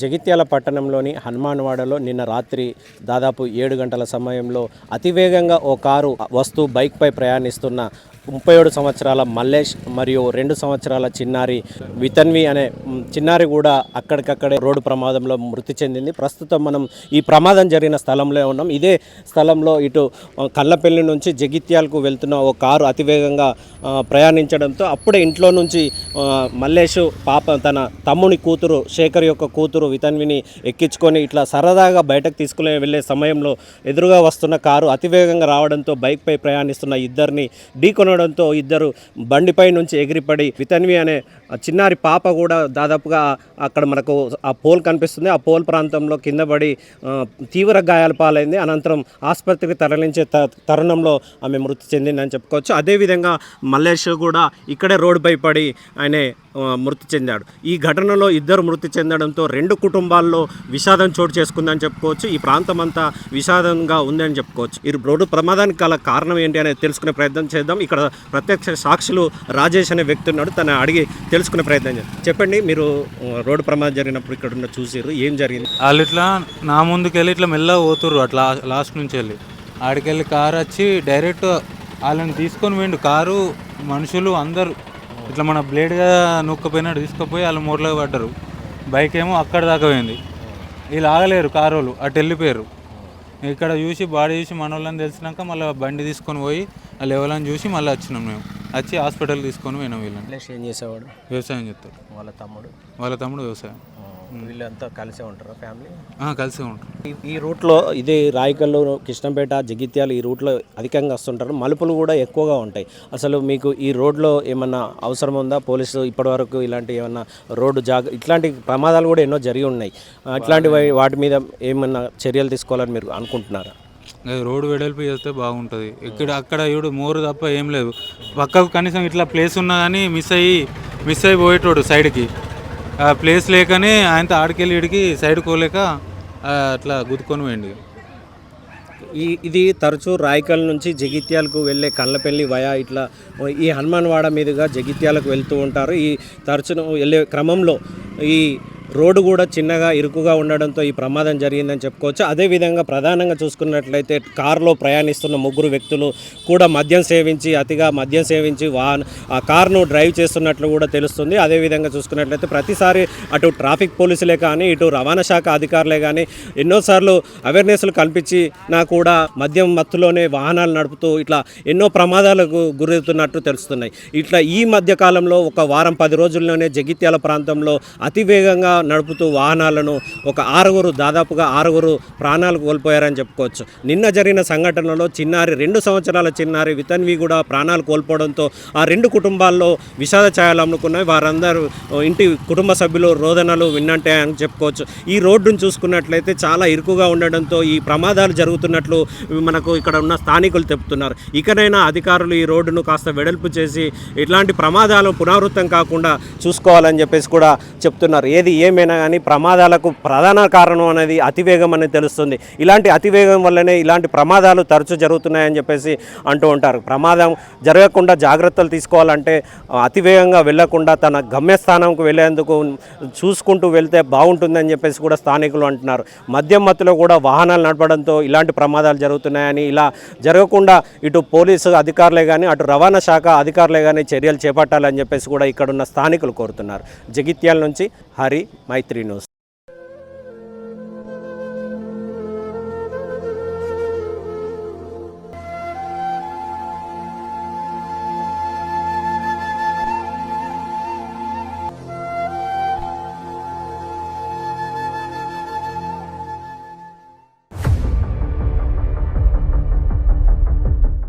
జగిత్యాల పట్టణంలోని హనుమాన్వాడలో నిన్న రాత్రి దాదాపు ఏడు గంటల సమయంలో అతివేగంగా ఓ కారు వస్తూ బైక్పై ప్రయాణిస్తున్న ముప్పై ఏడు సంవత్సరాల మల్లేష్ మరియు రెండు సంవత్సరాల చిన్నారి వితన్వి అనే చిన్నారి కూడా అక్కడికక్కడే రోడ్డు ప్రమాదంలో మృతి చెందింది. ప్రస్తుతం మనం ఈ ప్రమాదం జరిగిన స్థలంలో ఉన్నాం. ఇదే స్థలంలో ఇటు కళ్ళపల్లి నుంచి జగిత్యాలకు వెళ్తున్న ఓ కారు అతివేగంగా ప్రయాణించడంతో అప్పుడే ఇంట్లో నుంచి మల్లేష్ పాప తన తమ్ముని కూతురు శేఖర్ యొక్క కూతురు వితన్విని ఎక్కించుకొని ఇట్లా సరదాగా బయటకు తీసుకుని వెళ్ళే సమయంలో ఎదురుగా వస్తున్న కారు అతివేగంగా రావడంతో బైక్పై ప్రయాణిస్తున్న ఇద్దరిని ఢీకొనడంతో ఇద్దరు బండిపై నుంచి ఎగిరిపడి వితన్వి అనే చిన్నారి పాప కూడా దాదాపుగా అక్కడ మనకు ఆ పోల్ కనిపిస్తుంది. ఆ పోల్ ప్రాంతంలో కింద పడి తీవ్ర గాయాల పాలైంది. అనంతరం ఆసుపత్రికి తరలించే త తరుణంలో ఆమె మృతి చెందిందని చెప్పుకోవచ్చు. అదేవిధంగా మల్లేష్ కూడా ఇక్కడే రోడ్డుపై పడి ఆయన మృతి చెందాడు. ఈ ఘటనలో ఇద్దరు మృతి చెందడంతో రెండు కుటుంబాల్లో విషాదం చోటు చేసుకుందని చెప్పుకోవచ్చు. ఈ ప్రాంతం అంతా విషాదంగా ఉందని చెప్పుకోవచ్చు. ఈ రోడ్డు ప్రమాదానికి గల కారణం ఏంటి అనేది తెలుసుకునే ప్రయత్నం చేద్దాం. ఇక్కడ ప్రత్యక్ష సాక్షులు రాజేష్ అనే వ్యక్తి ఉన్నాడు. తను అడిగి తెలుసుకునే ప్రయత్నం చేస్తాను చెప్పండి మీరు రోడ్డు ప్రమాదం జరిగినప్పుడు ఇక్కడ ఉన్న చూసారు ఏం జరిగింది? వాళ్ళు ఇట్లా నా ముందుకెళ్ళి ఇట్లా మెల్లగా పోతుర్రు అట్లా లాస్ట్ నుంచి వెళ్ళి. ఆడికెళ్ళి కారు వచ్చి డైరెక్ట్ వాళ్ళని తీసుకొని పోయిండు. కారు మనుషులు అందరూ ఇట్లా మన బ్లేడ్గా నొక్కపోయినట్టు తీసుకుపోయి వాళ్ళు మూరలో పడ్డారు. బైక్ ఏమో అక్కడ దాకా పోయింది. వీళ్ళు ఆగలేరు కారు వాళ్ళు అటు వెళ్ళిపోయారు. ఇక్కడ చూసి బాడీ చూసి మన వాళ్ళని తెలిసినాక మళ్ళీ బండి తీసుకొని పోయి వాళ్ళు ఎవరని చూసి మళ్ళీ వచ్చినాం మేము. వచ్చి హాస్పిటల్ తీసుకొని పోయినాం వీళ్ళని. ఏం చేసేవాడు? వ్యవసాయం చేస్తారు వాళ్ళ తమ్ముడు? వాళ్ళ తమ్ముడు వ్యవసాయం. వీళ్ళంతా కలిసే ఉంటారు ఫ్యామిలీ? కలిసే ఉంటారు ఈ- రూట్లో ఇది రాయకల్లు కృష్ణంపేట జగిత్యాల ఈ రూట్లో అధికంగా వస్తుంటారు. మలుపులు కూడా ఎక్కువగా ఉంటాయి. అసలు మీకు ఈ రోడ్లో ఏమన్నా అవసరం ఉందా? పోలీసు ఇప్పటివరకు ఇలాంటి ఏమన్నా రోడ్డు జాగ ఇట్లాంటి ప్రమాదాలు కూడా ఎన్నో జరిగి ఉన్నాయి. ఇట్లాంటి వాటి మీద ఏమన్నా చర్యలు తీసుకోవాలని మీరు అనుకుంటున్నారా? రోడ్డు వెడల్పు చేస్తే బాగుంటుంది. ఇక్కడ అక్కడ ఇవిడు మోరు తప్ప ఏం లేదు. పక్కకు కనీసం ఇట్లా ప్లేస్ ఉన్నా కానీ మిస్ అయ్యి మిస్ అయ్యి పోయేటోడు సైడ్కి. ప్లేస్ లేకనే ఆయనతో ఆడికెళ్ళి ఇడికి సైడ్ కోలేక అట్లా గుద్దుకొని పోయింది ఈ ఇది తరచూ రాయకల్ నుంచి జగిత్యాలకు వెళ్ళే కళ్ళపల్లి వయా ఇట్లా ఈ హనుమాన్వాడ మీదుగా జగిత్యాలకు వెళ్తూ ఉంటారు. ఈ తరచును వెళ్ళే క్రమంలో ఈ రోడ్డు కూడా చిన్నగా ఇరుకుగా ఉండడంతో ఈ ప్రమాదం జరిగిందని చెప్పుకోవచ్చు. అదేవిధంగా ప్రధానంగా చూసుకున్నట్లయితే కారులో ప్రయాణిస్తున్న ముగ్గురు వ్యక్తులు కూడా మద్యం సేవించి అతిగా మద్యం సేవించి వాహన ఆ కారును డ్రైవ్ చేస్తున్నట్లు కూడా తెలుస్తుంది. అదేవిధంగా చూసుకున్నట్లయితే ప్రతిసారి అటు ట్రాఫిక్ పోలీసులే కానీ ఇటు రవాణా శాఖ అధికారులే కానీ ఎన్నోసార్లు అవేర్నెస్లు కల్పించినా కూడా మద్యం మత్తులోనే వాహనాలు నడుపుతూ ఇట్లా ఎన్నో ప్రమాదాలకు గురవుతున్నట్టు తెలుస్తున్నాయి. ఇట్లా ఈ మధ్య కాలంలో ఒక వారం పది రోజుల్లోనే జగిత్యాల ప్రాంతంలో అతివేగంగా నడుపుతూ వాహనాలను ఒక ఆరుగురు దాదాపుగా ఆరుగురు ప్రాణాలు కోల్పోయారని చెప్పుకోవచ్చు. నిన్న జరిగిన సంఘటనలో చిన్నారి రెండు సంవత్సరాల చిన్నారి వితన్వి కూడా ప్రాణాలు కోల్పోవడంతో ఆ రెండు కుటుంబాల్లో విషాద ఛాయలు అమ్ముకున్నాయి. వారందరూ ఇంటి కుటుంబ సభ్యులు రోదనలు విన్నంటే అని చెప్పుకోవచ్చు. ఈ రోడ్డును చూసుకున్నట్లయితే చాలా ఇరుకుగా ఉండడంతో ఈ ప్రమాదాలు జరుగుతున్నట్లు మనకు ఇక్కడ ఉన్న స్థానికులు చెప్తున్నారు. ఇకనైనా అధికారులు ఈ రోడ్డును కాస్త వెడల్పు చేసి ఇట్లాంటి ప్రమాదాలు పునరావృతం కాకుండా చూసుకోవాలని చెప్పేసి కూడా చెప్తున్నారు. ఏది ఏమైనా కానీ ప్రమాదాలకు ప్రధాన కారణం అనేది అతివేగం అనేది తెలుస్తుంది. ఇలాంటి అతివేగం వల్లనే ఇలాంటి ప్రమాదాలు తరచూ జరుగుతున్నాయని చెప్పేసి అంటూ ఉంటారు. ప్రమాదం జరగకుండా జాగ్రత్తలు తీసుకోవాలంటే అతివేగంగా వెళ్ళకుండా తన గమ్యస్థానంకు వెళ్ళేందుకు చూసుకుంటూ వెళ్తే బాగుంటుందని చెప్పేసి కూడా స్థానికులు అంటున్నారు. మద్యం మత్తులో కూడా వాహనాలు నడపడంతో ఇలాంటి ప్రమాదాలు జరుగుతున్నాయని ఇలా జరగకుండా ఇటు పోలీసు అధికారులే కానీ అటు రవాణా శాఖ అధికారులే కానీ చర్యలు చేపట్టాలని చెప్పేసి కూడా ఇక్కడున్న స్థానికులు కోరుతున్నారు. జగిత్యాల నుంచి హరి మైత్రి న్యూస్